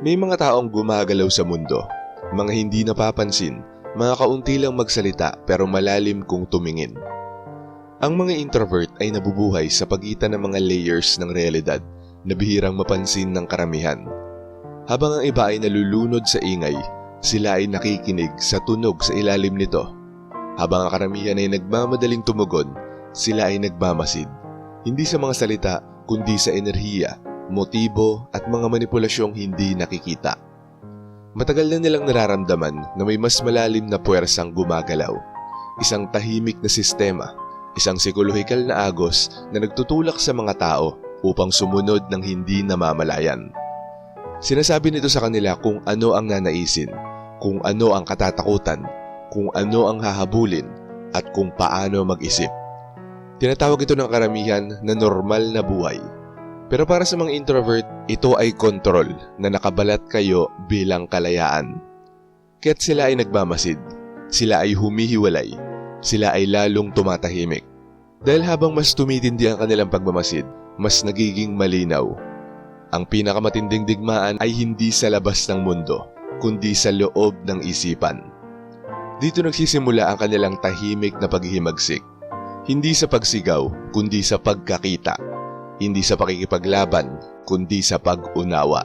May mga taong gumagalaw sa mundo, mga hindi napapansin, mga kaunti lang magsalita pero malalim kung tumingin. Ang mga introvert ay nabubuhay sa pagitan ng mga layers ng realidad na bihirang mapansin ng karamihan. Habang ang iba ay nalulunod sa ingay, sila ay nakikinig sa tunog sa ilalim nito. Habang ang karamihan ay nagmamadaling tumugon, sila ay nagmamasid. Hindi sa mga salita, kundi sa enerhiya, motibo at mga manipulasyong hindi nakikita. Matagal na nilang nararamdaman na may mas malalim na puwersang gumagalaw. Isang tahimik na sistema, isang psikolohikal na agos na nagtutulak sa mga tao upang sumunod ng hindi namamalayan. Sinasabi nito sa kanila kung ano ang nanaisin, kung ano ang katatakutan, kung ano ang hahabulin, at kung paano mag-isip. Tinatawag ito ng karamihan na normal na buhay. Pero para sa mga introvert, ito ay kontrol na nakabalat kayo bilang kalayaan. Kaya't sila ay nagmamasid, sila ay humihiwalay, sila ay lalong tumatahimik. Dahil habang mas tumitindi ang kanilang pagmamasid, mas nagiging malinaw. Ang pinakamatinding digmaan ay hindi sa labas ng mundo, kundi sa loob ng isipan. Dito nagsisimula ang kanilang tahimik na paghihimagsik. Hindi sa pagsigaw, kundi sa pagkakita. Hindi sa pakikipaglaban, kundi sa pag-unawa.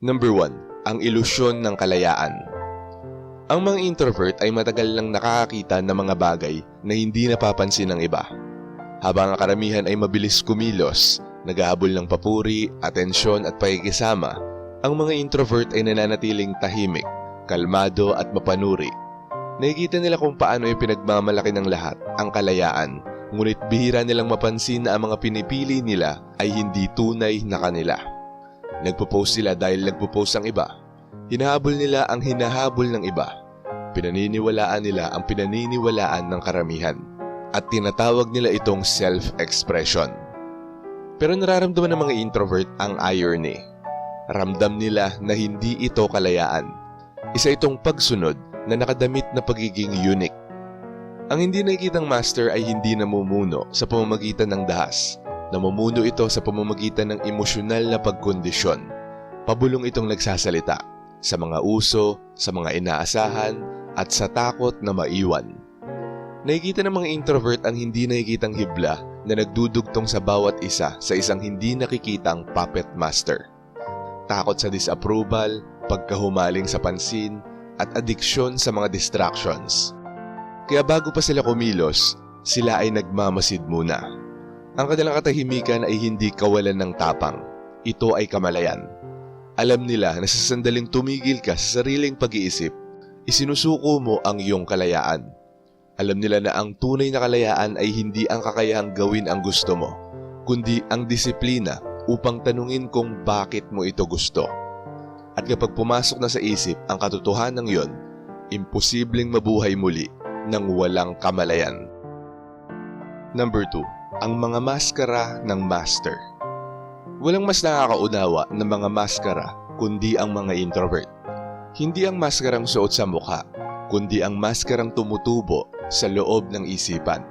Number 1. Ang ilusyon ng kalayaan. Ang mga introvert ay matagal lang nakakakita ng mga bagay na hindi napapansin ng iba. Habang ang karamihan ay mabilis kumilos, naghahabol ng papuri, atensyon at pakikisama, ang mga introvert ay nananatiling tahimik, kalmado at mapanuri. Nakikita nila kung paano ay pinagmamalaki ng lahat ang kalayaan, ngunit bihira nilang mapansin na ang mga pinipili nila ay hindi tunay na kanila. Nagpo-post sila dahil nagpo-post ang iba. Hinahabol nila ang hinahabol ng iba. Pinaniniwalaan nila ang pinaniniwalaan ng karamihan. At tinatawag nila itong self-expression. Pero nararamdaman ng mga introvert ang irony. Ramdam nila na hindi ito kalayaan. Isa itong pagsunod na nakadamit na pagiging unique. Ang hindi nakikitang master ay hindi namumuno sa pamamagitan ng dahas. Namumuno ito sa pamamagitan ng emosyonal na pagkondisyon. Pabulong itong nagsasalita sa mga uso, sa mga inaasahan, at sa takot na maiwan. Nakikita ng mga introvert ang hindi nakikitang hibla na nagdudugtong sa bawat isa sa isang hindi nakikitang puppet master. Takot sa disapproval, pagkahumaling sa pansin, at adiksyon sa mga distractions. Kaya bago pa sila kumilos, sila ay nagmamasid muna. Ang kanilang katahimikan ay hindi kawalan ng tapang. Ito ay kamalayan. Alam nila na sa sandaling tumigil ka sa sariling pag-iisip, isinusuko mo ang iyong kalayaan. Alam nila na ang tunay na kalayaan ay hindi ang kakayahang gawin ang gusto mo, kundi ang disiplina upang tanungin kung bakit mo ito gusto. At kapag pumasok na sa isip ang katotohanan ng yon, imposibleng mabuhay muli ng walang kamalayan. Number 2. Ang mga maskara ng master. Walang mas nakakaunawa ng mga maskara kundi ang mga introvert. Hindi ang maskarang suot sa mukha, kundi ang maskarang tumutubo sa loob ng isipan.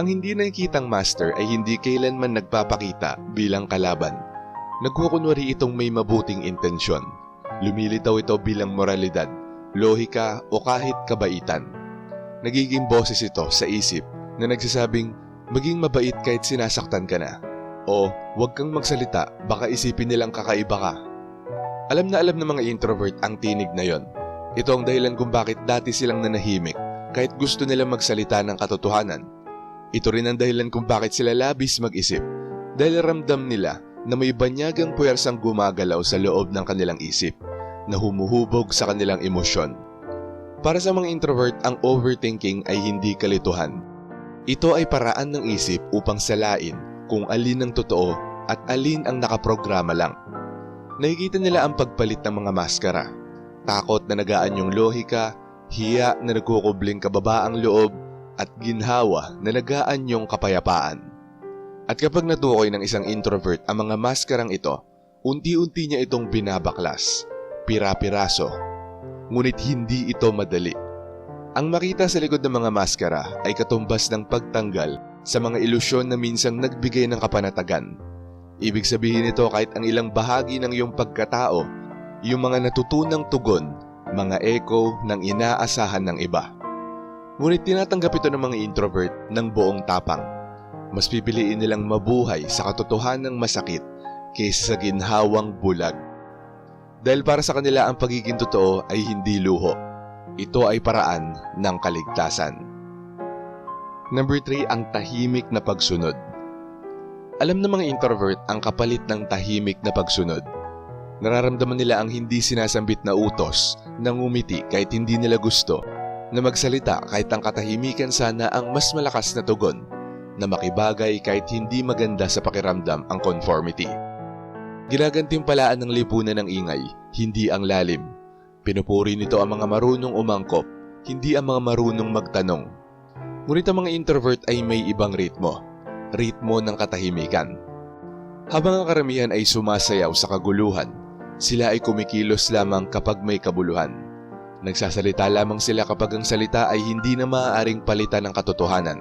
Ang hindi nakikitang master ay hindi kailanman nagpapakita bilang kalaban. Nagkukunwari itong may mabuting intensyon. Lumilitaw ito bilang moralidad, lohika o kahit kabaitan. Nagiging boses ito sa isip na nagsasabing maging mabait kahit sinasaktan ka na. O huwag kang magsalita baka isipin nilang kakaiba ka. Alam na alam ng mga introvert ang tinig na yon. Ito ang dahilan kung bakit dati silang nanahimik kahit gusto nilang magsalita ng katotohanan. Ito rin ang dahilan kung bakit sila labis mag-isip dahil ramdam nila na may banyagang puwersang gumagalaw sa loob ng kanilang isip na humuhubog sa kanilang emosyon. Para sa mga introvert, ang overthinking ay hindi kalituhan. Ito ay paraan ng isip upang salain kung alin ang totoo at alin ang nakaprograma lang. Nakikita nila ang pagpalit ng mga maskara. Takot na nagaan yung lohika, hiya na nagkukubling kababaang loob, at ginhawa na nagaan yung kapayapaan. At kapag natukoy ng isang introvert ang mga maskarang ito, unti-unti niya itong binabaklas, pira-piraso. Ngunit hindi ito madali. Ang makita sa likod ng mga maskara ay katumbas ng pagtanggal sa mga ilusyon na minsang nagbigay ng kapanatagan. Ibig sabihin nito kahit ang ilang bahagi ng iyong pagkatao, yung mga natutunang tugon, mga echo ng inaasahan ng iba. Ngunit tinatanggap ito ng mga introvert ng buong tapang. Mas pipiliin nilang mabuhay sa katotohanang masakit kaysa sa ginhawang bulag. Dahil para sa kanila ang pagiging totoo ay hindi luho. Ito ay paraan ng kaligtasan. Number 3, ang tahimik na pagsunod. Alam ng mga introvert ang kapalit ng tahimik na pagsunod. Nararamdaman nila ang hindi sinasambit na utos na ngumiti kahit hindi nila gusto, na magsalita kahit ang katahimikan sana ang mas malakas na tugon, na makibagay kahit hindi maganda sa pakiramdam ang conformity. Ginagantimpalaan ng lipunan ng ingay, hindi ang lalim. Pinupuri nito ang mga marunong umangkop, hindi ang mga marunong magtanong. Ngunit ang mga introvert ay may ibang ritmo, ritmo ng katahimikan. Habang ang karamihan ay sumasayaw sa kaguluhan, sila ay kumikilos lamang kapag may kabuluhan. Nagsasalita lamang sila kapag ang salita ay hindi na maaaring palitan ng katotohanan.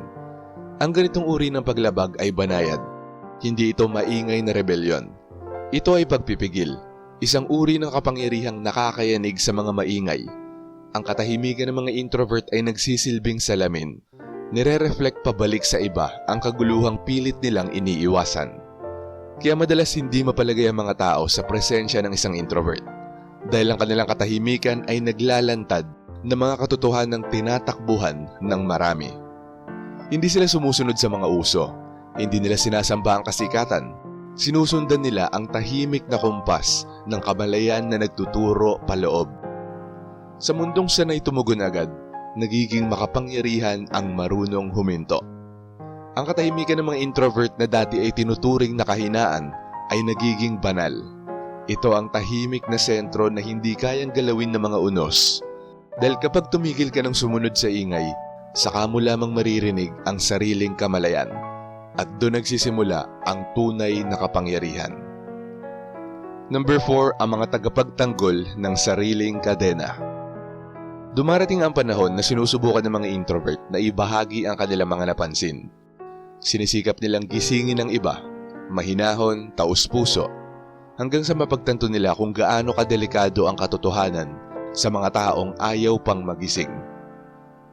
Ang ganitong uri ng paglabag ay banayad. Hindi ito maingay na rebelyon. Ito ay pagpipigil, isang uri ng kapangyarihang nakakayanig sa mga maingay. Ang katahimikan ng mga introvert ay nagsisilbing salamin. Nire-reflect pabalik sa iba ang kaguluhang pilit nilang iniiwasan. Kaya madalas hindi mapalagay ang mga tao sa presensya ng isang introvert dahil ang kanilang katahimikan ay naglalantad ng mga katotohanang tinatakbuhan ng marami. Hindi sila sumusunod sa mga uso, hindi nila sinasamba ang kasikatan, sinusundan nila ang tahimik na kumpas ng kamalayan na nagtuturo paloob. Sa mundong sanay tumugon agad, nagiging makapangyarihan ang marunong huminto. Ang katahimikan ng mga introvert na dati ay tinuturing na kahinaan ay nagiging banal. Ito ang tahimik na sentro na hindi kayang galawin ng mga unos. Dahil kapag tumigil ka ng sumunod sa ingay, saka mo lamang maririnig ang sariling kamalayan. At doon nagsisimula ang tunay na kapangyarihan. Number 4, ang mga tagapagtanggol ng sariling kadena. Dumarating ang panahon na sinusubukan ng mga introvert na ibahagi ang kanilang mga napansin. Sinisikap nilang gisingin ng iba, mahinahon, taus-puso, hanggang sa mapagtanto nila kung gaano kadelikado ang katotohanan sa mga taong ayaw pang magising.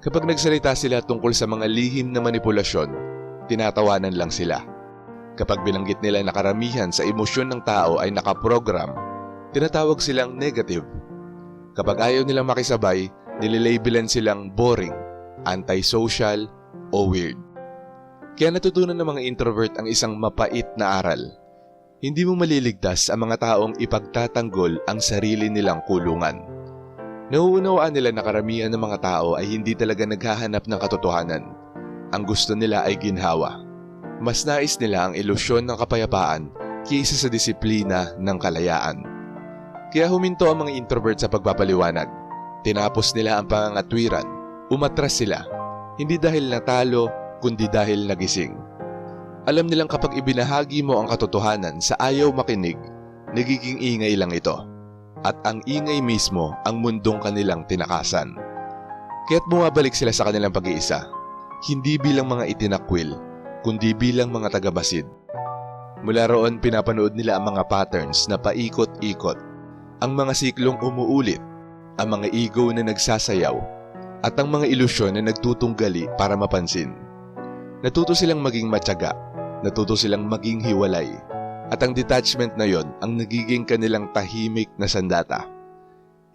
Kapag nagsalita sila tungkol sa mga lihim na manipulasyon, tinatawanan lang sila. Kapag binanggit nila na karamihan sa emosyon ng tao ay nakaprogram, tinatawag silang negative. Kapag ayaw nilang makisabay, nililabelan silang boring, antisocial, o weird. Kaya natutunan ng mga introvert ang isang mapait na aral. Hindi mo maliligtas ang mga taong ipagtatanggol ang sarili nilang kulungan. Nauunawaan nila na karamihan ng mga tao ay hindi talaga naghahanap ng katotohanan. Ang gusto nila ay ginhawa. Mas nais nila ang ilusyon ng kapayapaan kaysa sa disiplina ng kalayaan. Kaya huminto ang mga introvert sa pagpapaliwanag. Tinapos nila ang pangangatwiran. Umatras sila. Hindi dahil natalo, kundi dahil nagising. Alam nilang kapag ibinahagi mo ang katotohanan sa ayaw makinig, nagiging ingay lang ito. At ang ingay mismo ang mundong kanilang tinakasan. Kaya't bumabalik sila sa kanilang pag-iisa. Hindi bilang mga itinakwil, kundi bilang mga tagabasid. Mula roon pinapanood nila ang mga patterns na paikot-ikot, ang mga siklong umuulit, ang mga ego na nagsasayaw, at ang mga ilusyon na nagtutunggali para mapansin. Natuto silang maging matyaga, natuto silang maging hiwalay, at ang detachment na yon ang nagiging kanilang tahimik na sandata.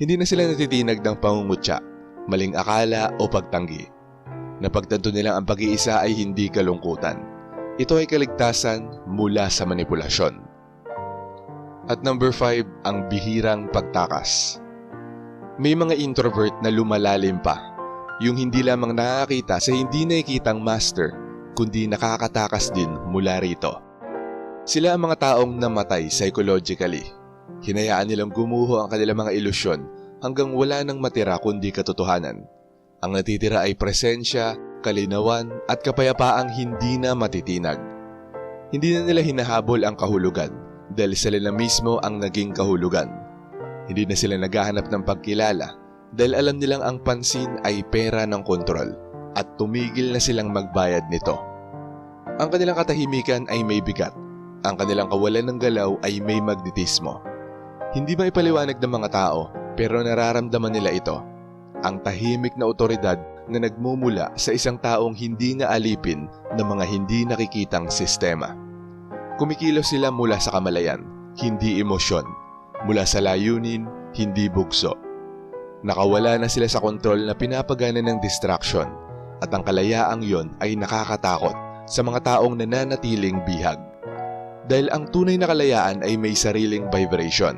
Hindi na sila natitinag ng pangungutya, maling akala o pagtanggi. Napagtanto nilang ang pag-iisa ay hindi kalungkutan. Ito ay kaligtasan mula sa manipulasyon. At number 5, ang bihirang pagtakas. May mga introvert na lumalalim pa. Yung hindi lamang nakakita sa hindi nakikitang master, kundi nakakatakas din mula rito. Sila ang mga taong namatay psychologically. Hinayaan nilang gumuho ang kanilang mga ilusyon hanggang wala nang matira kundi katotohanan. Ang natitira ay presensya, kalinawan at kapayapaang hindi na matitinag. Hindi na nila hinahabol ang kahulugan dahil sila na mismo ang naging kahulugan. Hindi na sila naghahanap ng pagkilala dahil alam nilang ang pansin ay pera ng kontrol at tumigil na silang magbayad nito. Ang kanilang katahimikan ay may bigat. Ang kanilang kawalan ng galaw ay may magnetismo. Hindi ba ipaliwanag ng mga tao pero nararamdaman nila ito. Ang tahimik na otoridad na nagmumula sa isang taong hindi na alipin ng mga hindi nakikitang sistema. Kumikilos sila mula sa kamalayan, hindi emosyon. Mula sa layunin, hindi bugso. Nakawala na sila sa kontrol na pinapagana ng distraction at ang kalayaang yon ay nakakatakot sa mga taong nananatiling bihag. Dahil ang tunay na kalayaan ay may sariling vibration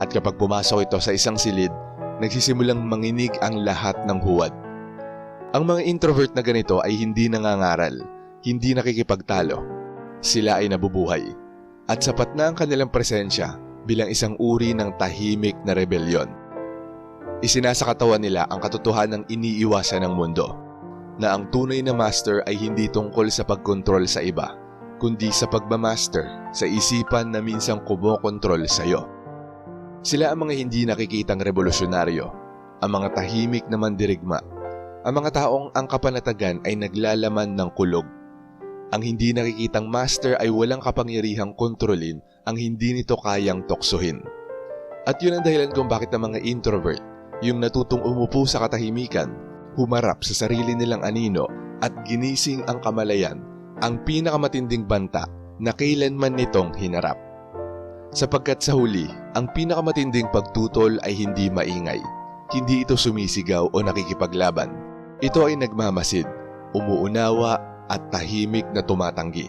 at kapag pumasok ito sa isang silid, nagsisimulang manginig ang lahat ng huwad. Ang mga introvert na ganito ay hindi nangangaral, hindi nakikipagtalo. Sila ay nabubuhay at sapat na ang kanilang presensya bilang isang uri ng tahimik na rebelyon. Isinasakatawan nila ang katotohanan ng iniiwasan ng mundo, na ang tunay na master ay hindi tungkol sa pagkontrol sa iba, kundi sa pagmamaster sa isipan na minsang kumokontrol sa iyo. Sila ang mga hindi nakikitang revolusyonaryo, ang mga tahimik na mandirigma, ang mga taong ang kapanatagan ay naglalaman ng kulog. Ang hindi nakikitang master ay walang kapangyarihang kontrolin ang hindi nito kayang tuksohin. At yun ang dahilan kung bakit ang mga introvert, yung natutong umupo sa katahimikan, humarap sa sarili nilang anino at ginising ang kamalayan, ang pinakamatinding banta na kailanman nitong hinarap. Sapagkat sa huli, ang pinakamatinding pagtutol ay hindi maingay. Hindi ito sumisigaw o nakikipaglaban. Ito ay nagmamasid, umuunawa at tahimik na tumatanggi.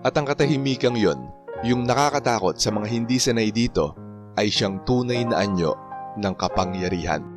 At ang katahimikang yon, yung nakakatakot sa mga hindi sanay dito, ay siyang tunay na anyo ng kapangyarihan.